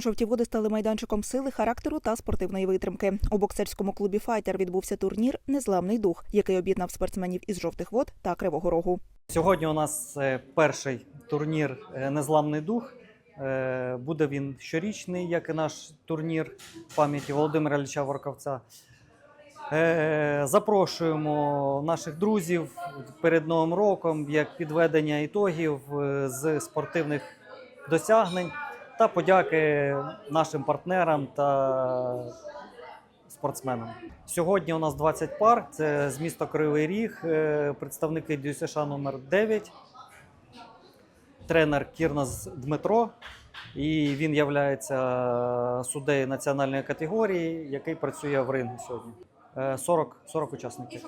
Жовті води стали майданчиком сили, характеру та спортивної витримки. У боксерському клубі Файтер відбувся турнір Незламний дух, який об'єднав спортсменів із жовтих вод та Кривого Рогу. Сьогодні у нас е, перший турнір е, Незламний дух. Е, Буде він щорічний, як і наш турнір пам'яті Володимира Ілліча Ворковця. Запрошуємо наших друзів перед Новим роком як підведення ітогів з спортивних досягнень та подяки нашим партнерам та спортсменам. Сьогодні у нас 20 пар. Це з міста Кривий Ріг, е, представники ДЮСШ номер 9 тренер Кірнас Дмитро. І він є суддею національної категорії, який працює в рингу сьогодні. Е, 40, 40 учасників.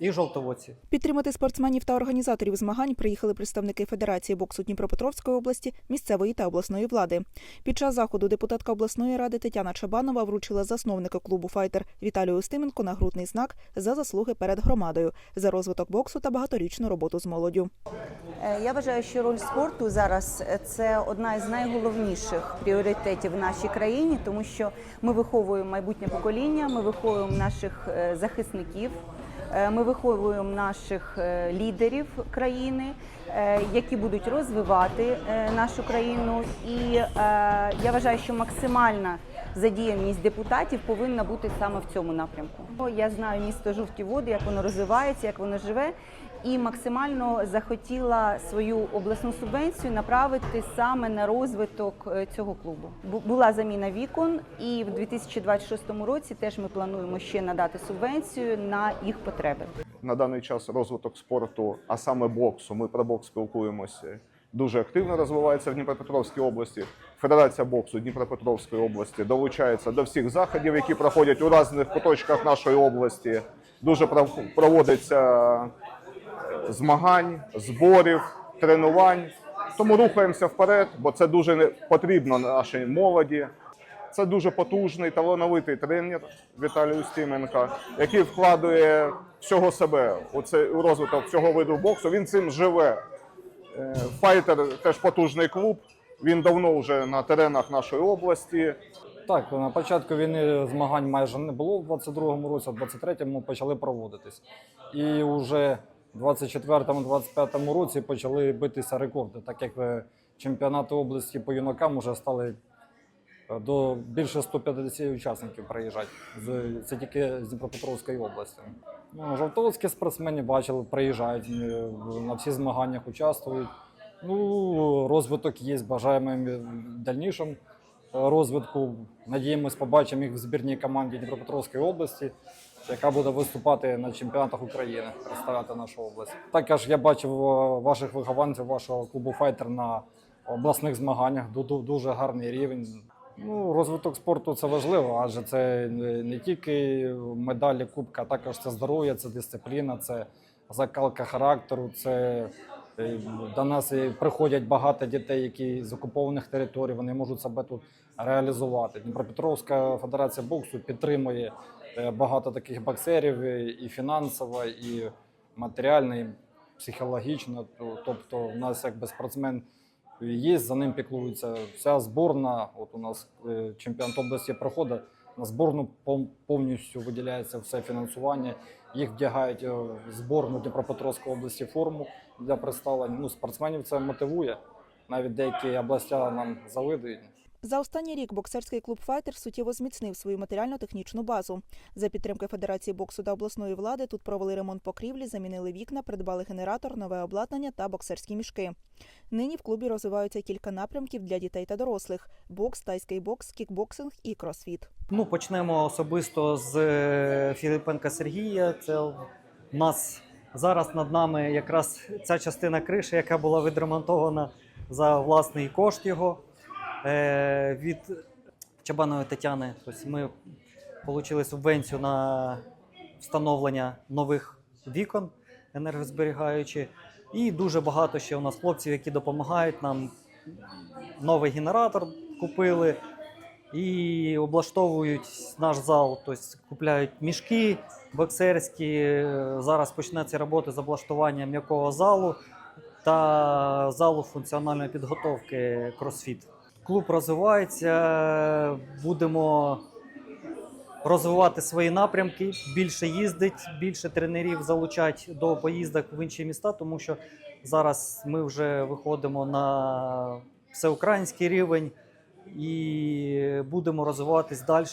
І жовтоводці. Підтримати спортсменів та організаторів змагань приїхали представники Федерації боксу Дніпропетровської області, місцевої та обласної влади. Під час заходу депутатка обласної ради Тетяна Чабанова вручила засновнику клубу Файтер Віталію Устименко нагрудний знак за заслуги перед громадою за розвиток боксу та багаторічну роботу з молоддю. Е, Я вважаю, що роль спорту зараз е, це одна із найголовніших пріоритетів в нашій країні, тому що ми виховуємо майбутнє покоління, ми виховуємо наших е, захисників, ми виховуємо наших е, лідерів країни, е, які будуть розвивати е, нашу країну. І е, я вважаю, що максимальна задіяність депутатів повинна бути саме в цьому напрямку. Я знаю місто Жовті Води, як воно розвивається, як воно живе, і максимально захотіла свою обласну субвенцію направити саме на розвиток е, цього клубу. Бу- Була заміна вікон, і в 2026 році теж ми плануємо ще надати субвенцію на їх потреби. на даний час розвиток спорту, а саме боксу, ми про бокс спілкуємося, дуже активно розвивається в Дніпропетровській області. Федерація боксу Дніпропетровської області долучається до всіх заходів, які проходять у різних куточках нашої області. Дуже пров- проводиться змагань, зборів, тренувань. Тому рухаємося вперед, бо це дуже потрібно нашій молоді. Це дуже потужний, талановитий тренер Віталій Устименко, який вкладує всього себе у цей у розвиток цього виду боксу. Він цим живе. Е, Файтер теж потужний клуб. Він давно вже на теренах нашої області. Так, на початку війни змагань майже не було в 22-му році, в 23-му почали проводитись. І вже 24-25 році почали битися рекорди, так як е, чемпіонати області по юнакам вже стали е, до більше 150 учасників приїжджати. Це тільки з Дніпропетровської області. Ну, жовтоводські спортсмени бачили, приїжджають е, на всі змаганнях участвують. Ну, розвиток є, бажаємо в дальнішому розвитку. Надіємось, побачимо їх в збірній команді Дніпропетровської області, яка буде виступати на чемпіонатах України, представляти нашу область. Також я бачив е, ваших вихованців, вашого клубу Файтер на обласних змаганнях. Ду- ду- Дуже гарний рівень. Ну, розвиток спорту це важливо, адже це не тільки медалі, кубка, а також це здоров'я, це дисципліна, це закалка характеру, це Е, До нас приходять багато дітей, які з окупованих територій, вони можуть себе тут реалізувати. Дніпропетровська федерація боксу підтримує багато таких боксерів і і фінансово, і матеріально, і психологічно. Тобто, у нас якби спортсмен є, за ним піклується вся зборна. От у нас е, чемпіонат області проходить. На зборну пов- повністю виділяється все фінансування. Їх вдягають е, в зборну Дніпропетровської області форму для представлення. Ну, спортсменів це мотивує. Навіть деякі області нам завидують. За останній рік боксерський клуб Файтер суттєво зміцнив свою матеріально-технічну базу. За підтримки Федерації боксу та обласної влади тут провели ремонт покрівлі, замінили вікна, придбали генератор, нове обладнання та боксерські мішки. Нині в клубі розвиваються кілька напрямків для дітей та дорослих: бокс, тайський бокс, кікбоксинг і кросфіт. Ну, почнемо особисто з е, Філіпенка Сергія. Це у нас зараз над нами якраз ця частина криші, яка була відремонтована за власний кошт його. Е, від Чабанової Тетяни. Тобто ми отримали субвенцію на встановлення нових вікон енергозберігаючі. І дуже багато ще у нас хлопців, які допомагають нам. Новий генератор купили і облаштовують наш зал, тобто купляють мішки боксерські. Е, Зараз почнеться робота з облаштування м'якого залу та залу функціональної підготовки кросфіт. Клуб розвивається, будемо розвивати свої напрямки, більше їздить, більше тренерів залучать до поїздок в інші міста, тому що зараз ми вже виходимо на всеукраїнський рівень і будемо розвиватись далі.